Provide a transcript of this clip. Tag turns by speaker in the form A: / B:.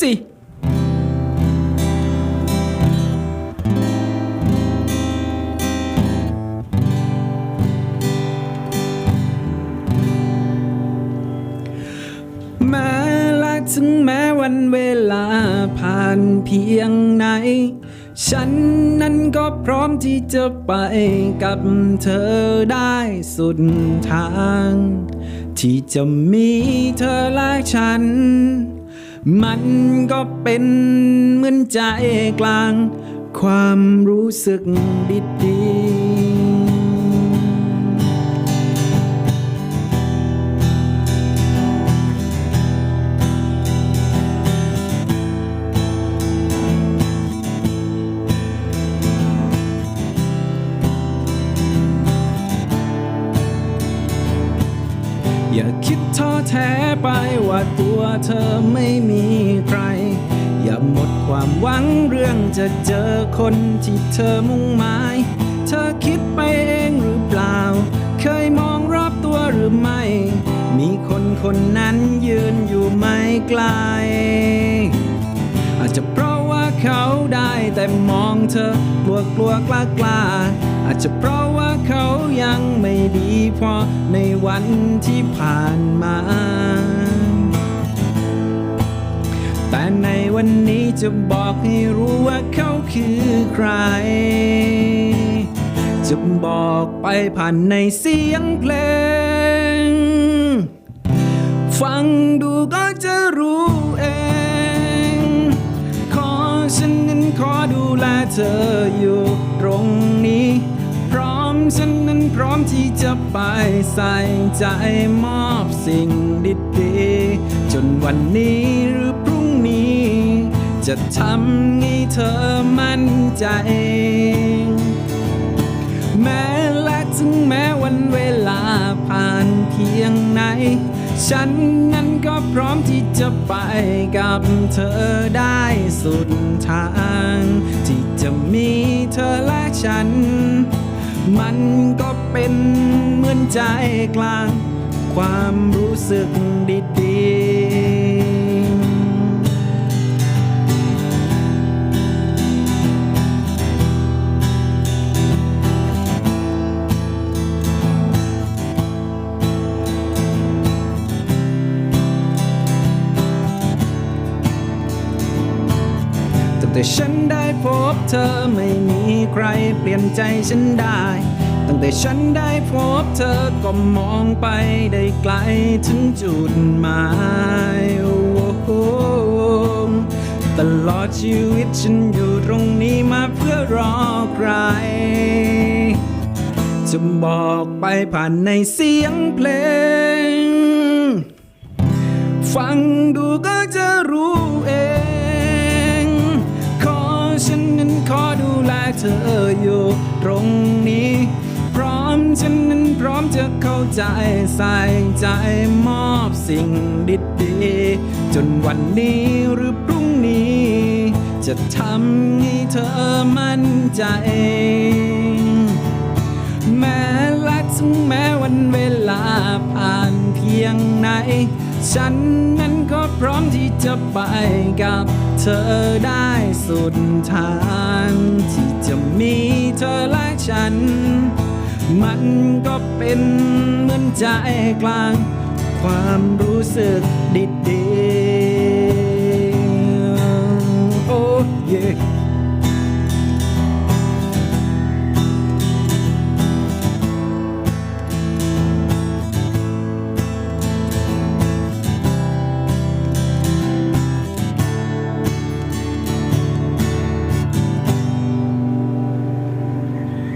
A: สิ แม้และถึงแม้วันเวลาผ่านเพียงไหน ฉันนั้นก็พร้อมที่จะไปกับเธอได้สุดทาง ที่จะมีเธอและฉัน มันก็เป็นเหมือนใจกลาง ความรู้สึกดี อย่าคิดท้อแท้ไปว่าตัวเธอไม่มีใคร อย่าหมดความหวังเรื่องจะเจอคนที่เธอมุ่งหมาย เธอคิดไปเองหรือเปล่า เคยมองรอบตัวหรือไม่ มีคนคนนั้นยืนอยู่ไม่ไกล เขาได้แต่มองเธอกลัวกลัวกล้ากล้าอาจจะเพราะว่าเขายังไม่ดีพอในวันที่ผ่านมา แต่ในวันนี้จะบอกให้รู้ว่าเขาคือใคร จะบอกไปผ่านในเสียงเพลง ฟังดู เธออยู่ตรงนี้ พร้อมฉันนั้นพร้อมที่จะไปใส่ใจมอบสิ่งดีๆจนวันนี้หรือพรุ่งนี้ จะทำให้เธอมั่นใจ แม้และถึงแม้วันเวลาผ่านเพียงไหนฉันนั้นก็พร้อมที่จะไปกับเธอได้สุดทาง จะมีเธอและฉัน มันก็เป็นเหมือนใจกลาง ความรู้สึกดีๆ ฉันได้พบเธอไม่มีใครเปลี่ยนใจฉันได้ ตั้งแต่ฉันได้พบเธอก็มองไปได้ไกลถึงจุดหมายตลอดชีวิตฉันอยู่ตรงนี้มาเพื่อรอใคร จะบอกไปผ่านในเสียงเพลง ฟังดูก็จะรู้ ออยู่ตรงนี้ พร้อมฉันนั้นพร้อมจะเข้าใจใส่ใจมอบสิ่งดีๆจนวันนี้หรือพรุ่งนี้ จะทำให้เธอมั่นใจ แม้และถึงแม้วันเวลาผ่านเพียงไหนฉันนั้นก็พร้อมที่จะไปกับเธอได้สุดทางที่ จะมีเธอและฉัน มันก็เป็นเหมือนใจกลาง ความรู้สึกดี